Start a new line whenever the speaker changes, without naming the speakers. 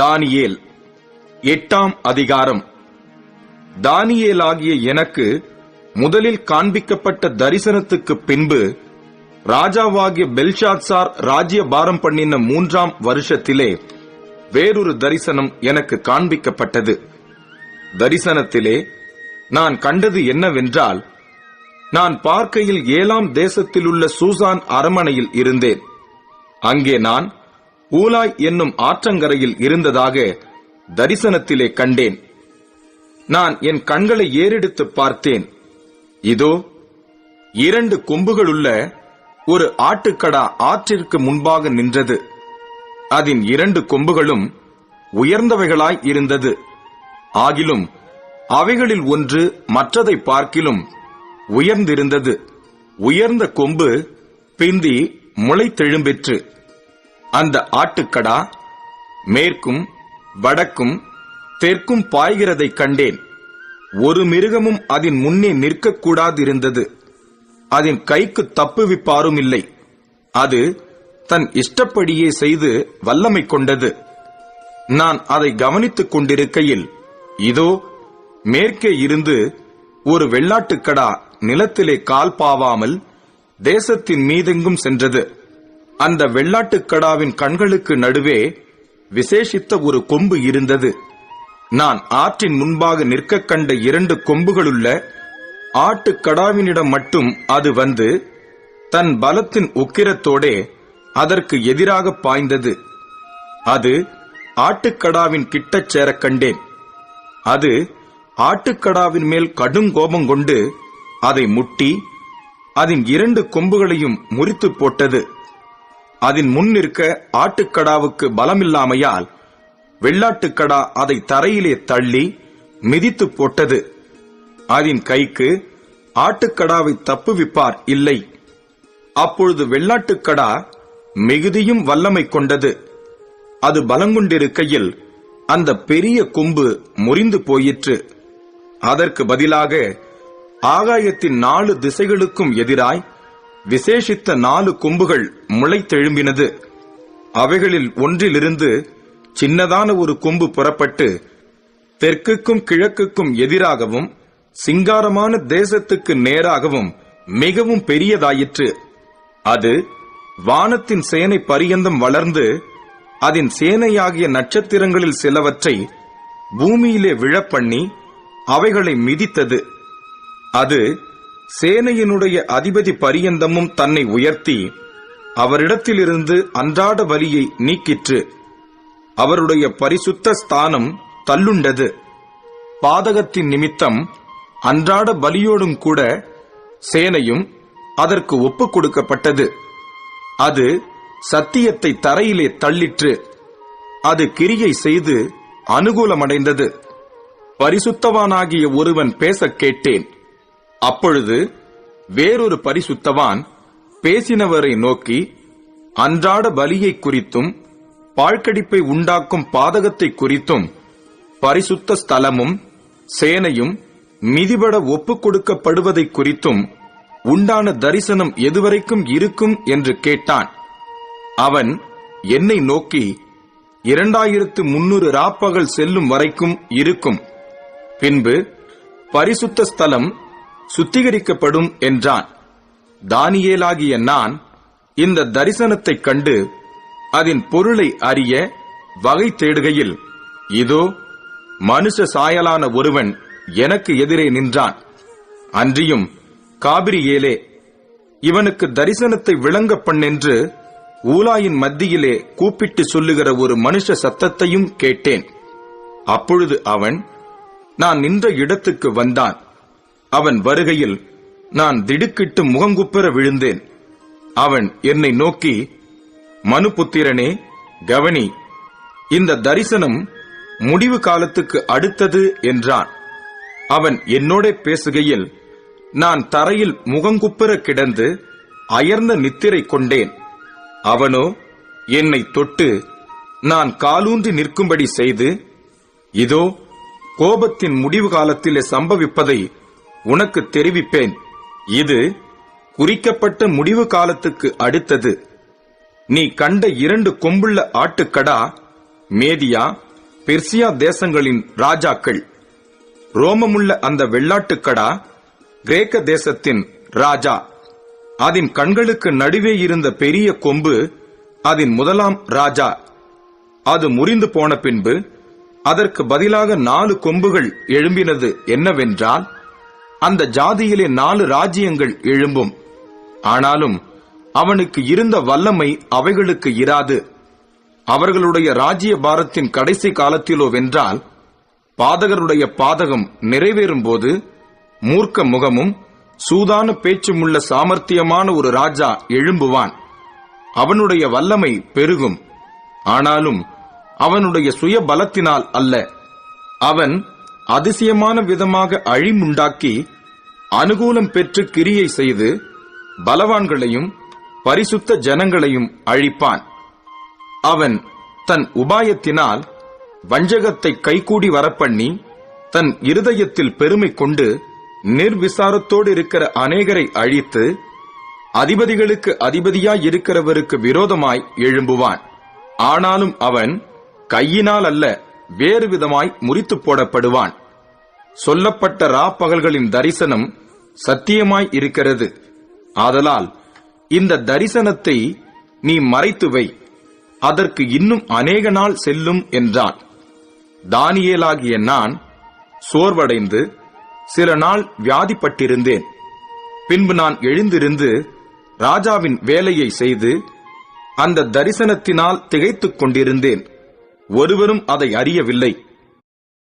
தானியேல். எட்டாம் அதிகாரம். தானியேலாகிய எனக்கு முதலில் காண்பிக்கப்பட்ட தரிசனத்துக்கு பின்பு ராஜாவாகிய பெல்ஷாத்சார் ராஜ்ய பாரம் பண்ணின மூன்றாம் வருஷத்திலே வேறொரு தரிசனம் எனக்கு காண்பிக்கப்பட்டது. தரிசனத்திலே நான் கண்டது என்னவென்றால் நான் பார்க்கையில் ஏழாம் தேசத்திலுள்ள சூசான் அரமனையில் இருந்தேன். அங்கே நான் ஊலாய் என்னும் ஆற்றங்கரையில் இருந்ததாக தரிசனத்திலே கண்டேன். நான் என் கண்களை ஏறெடுத்து பார்த்தேன். இதோ இரண்டு கொம்புகளுள்ள ஒரு ஆட்டுக்கடா ஆற்றிற்கு முன்பாக நின்றது. அதன் இரண்டு கொம்புகளும் உயர்ந்தவைகளாய் இருந்தது. ஆகிலும் அவைகளில் ஒன்று மற்றதை பார்க்கிலும் உயர்ந்திருந்தது. உயர்ந்த கொம்பு பிந்தி முளைத்தெழும்பிற்று. அந்த ஆட்டுக்கடா மேற்கும் வடக்கும் தெற்கும் பாய்கிறதைக் கண்டேன். ஒரு மிருகமும் அதன் முன்னே நிற்கக்கூடாதிருந்தது. அதன் கைக்கு தப்புவிப்பாரும் இல்லை அது தன் இஷ்டப்படியே செய்து வல்லமை கொண்டது. நான் அதை கவனித்துக் கொண்டிருக்கையில் இதோ மேற்கே இருந்து ஒரு வெள்ளாட்டுக்கடா நிலத்திலே கால் பாவாமல் தேசத்தின் மீதெங்கும் சென்றது. அந்த வெள்ளாட்டுக்கடாவின் கண்களுக்கு நடுவே விசேஷித்த ஒரு கொம்பு இருந்தது. நான் ஆற்றின் முன்பாக நிற்க கண்ட இரண்டு கொம்புகளுள்ள ஆட்டுக்கடாவினிடம் மட்டும் அது வந்து தன் பலத்தின் உக்கிரத்தோடே அதற்கு எதிராக பாய்ந்தது. அது ஆட்டுக்கடாவின் கிட்டச் சேரக் கண்டேன். அது ஆட்டுக்கடாவின் மேல் கடும் கோபம் கொண்டு அதை முட்டி அதன் இரண்டு கொம்புகளையும் முறித்து போட்டது. அதன் முன் நிற்க ஆட்டுக்கடாவுக்கு பலமில்லாமையால் வெள்ளாட்டுக்கடா அதை தரையிலே தள்ளி மிதித்து போட்டது. அதன் கைக்கு ஆட்டுக்கடாவை தப்புவிப்பார் இல்லை. அப்பொழுது வெள்ளாட்டுக்கடா மிகுதியும் வல்லமை கொண்டது. அது பலங்கொண்டிருக்கையில் அந்த பெரிய கொம்பு முறிந்து போயிற்று. அதற்கு பதிலாக ஆகாயத்தின் நாலு திசைகளுக்கும் எதிராய் விசேஷித்த நாலு கொம்புகள் முளைத்தெழும்பினது. அவைகளில் ஒன்றிலிருந்து சின்னதான ஒரு கொம்பு புறப்பட்டு தெற்குக்கும் கிழக்குக்கும் எதிராகவும் சிங்காரமான தேசத்துக்கு நேராகவும் மிகவும் பெரியதாயிற்று. அது வானத்தின் சேனை பரியந்தம் வளர்ந்து அதன் சேனையாகிய நட்சத்திரங்களில் சிலவற்றை பூமியிலே விழப்பண்ணி அவைகளை மிதித்தது. அது சேனையினுடைய அதிபதி பரியந்தமும் தன்னை உயர்த்தி அவரிடத்திலிருந்து அன்றாட வலியை நீக்கிற்று. அவருடைய பரிசுத்த ஸ்தானம் தள்ளுண்டது. பாதகத்தின் நிமித்தம் அன்றாட பலியோடும் கூட சேனையும் அதற்கு ஒப்புக் கொடுக்கப்பட்டது. அது சத்தியத்தை தரையிலே தள்ளிற்று. அது கிரியை செய்து அனுகூலமடைந்தது. பரிசுத்தவானாகிய ஒருவன் பேசக் கேட்டேன். அப்பொழுது வேறொரு பரிசுத்தவான் பேசினவரை நோக்கி அன்றாட பலியை குறித்தும் பாழ்கடிப்பை உண்டாக்கும் பாதகத்தை குறித்தும் பரிசுத்த ஸ்தலமும் சேனையும் மிதிபட ஒப்புக் கொடுக்கப்படுவதை குறித்தும் உண்டான தரிசனம் எதுவரைக்கும் இருக்கும்? என்று கேட்டான். அவன் என்னை நோக்கி இரண்டாயிரத்து முன்னூறு ராப்பகல் செல்லும் வரைக்கும் இருக்கும். பின்பு பரிசுத்த ஸ்தலம் சுத்திகரிக்கப்படும் என்றான். தானியேலாகிய நான் இந்த தரிசனத்தைக் கண்டு அதன் பொருளை அறிய வகை தேடுகையில் இதோ மனுஷ சாயலான ஒருவன் எனக்கு எதிரே நின்றான். அன்றியும் காபிரியேலே இவனுக்கு தரிசனத்தை விளங்க பண்ணென்று ஊலாயின் மத்தியிலே கூப்பிட்டு சொல்லுகிற ஒரு மனுஷ சத்தத்தையும் கேட்டேன். அப்பொழுது அவன் நான் நின்ற இடத்துக்கு வந்தான். அவன் வருகையில் நான் திடுக்கிட்டு முகங்குப்புற விழுந்தேன். அவன் என்னை நோக்கி மனுபுத்திரனே கவனி இந்த தரிசனம் முடிவு காலத்துக்கு அடுத்தது என்றான். அவன் என்னோட பேசுகையில் நான் தரையில் முகங்குப்புற கிடந்து அயர்ந்த நித்திரை கொண்டேன். அவனோ என்னை தொட்டு நான் காலூன்றி நிற்கும்படி செய்து இதோ கோபத்தின் முடிவு காலத்திலே சம்பவிப்பதை உனக்கு தெரிவிப்பேன். இது குறிக்கப்பட்ட முடிவு காலத்துக்கு அடுத்தது. நீ கண்ட இரண்டு கொம்புள்ள ஆட்டுக்கடா மேதியா பெர்சியா தேசங்களின் ராஜாக்கள். ரோமமுள்ள அந்த வெள்ளாட்டுக்கடா கிரேக்க தேசத்தின் ராஜா. அதன் கண்களுக்கு நடுவே இருந்த பெரிய கொம்பு அதன் முதலாம் ராஜா. அது முறிந்து போன பின்பு அதற்கு பதிலாக நாலு கொம்புகள் எழும்பினது என்னவென்றால் அந்த ஜாதியிலே நாலு ராஜ்யங்கள் எழும்பும். ஆனாலும் அவனுக்கு இருந்த வல்லமை அவைகளுக்கு இராது. அவர்களுடைய ராஜ்ய பாரத்தின் கடைசி காலத்திலோ வென்றால் பாதகருடைய பாதகம் நிறைவேறும்போது மூர்க்க முகமும் சூதான பேச்சுமுள்ள சாமர்த்தியமான ஒரு ராஜா எழும்புவான். அவனுடைய வல்லமை பெருகும். ஆனாலும் அவனுடைய சுய பலத்தினால் அல்ல. அவன் அதிசயமான விதமாக அழிமுண்டாக்கி அனுகூலம் பெற்று கிரியை செய்து பலவான்களையும் பரிசுத்த ஜனங்களையும் அழிப்பான். அவன் தன் உபாயத்தினால் வஞ்சகத்தை கைகூடி வரப்பண்ணி தன் இருதயத்தில் பெருமை கொண்டு நிர்விசாரத்தோடு இருக்கிற அநேகரை அழித்து அதிபதிகளுக்கு அதிபதியாய் இருக்கிறவருக்கு விரோதமாய் எழும்புவான். ஆனாலும் அவன் கையினால் அல்ல வேறு விதமாய் முறித்து போடப்படுவான். சொல்லப்பட்ட ராப்பகல்களின் தரிசனம் சத்தியமாய் இருக்கிறது. ஆதலால் இந்த தரிசனத்தை நீ மறைத்து வை. அதற்கு இன்னும் அநேக நாள் செல்லும் என்றான். தானியேலாகிய நான் சோர்வடைந்து சில நாள் வியாதிப்பட்டிருந்தேன். பின்பு நான் எழுந்திருந்து ராஜாவின் வேலையை செய்து அந்த தரிசனத்தினால் திகைத்துக் கொண்டிருந்தேன். ஒருவரும் அதை அறியவில்லை.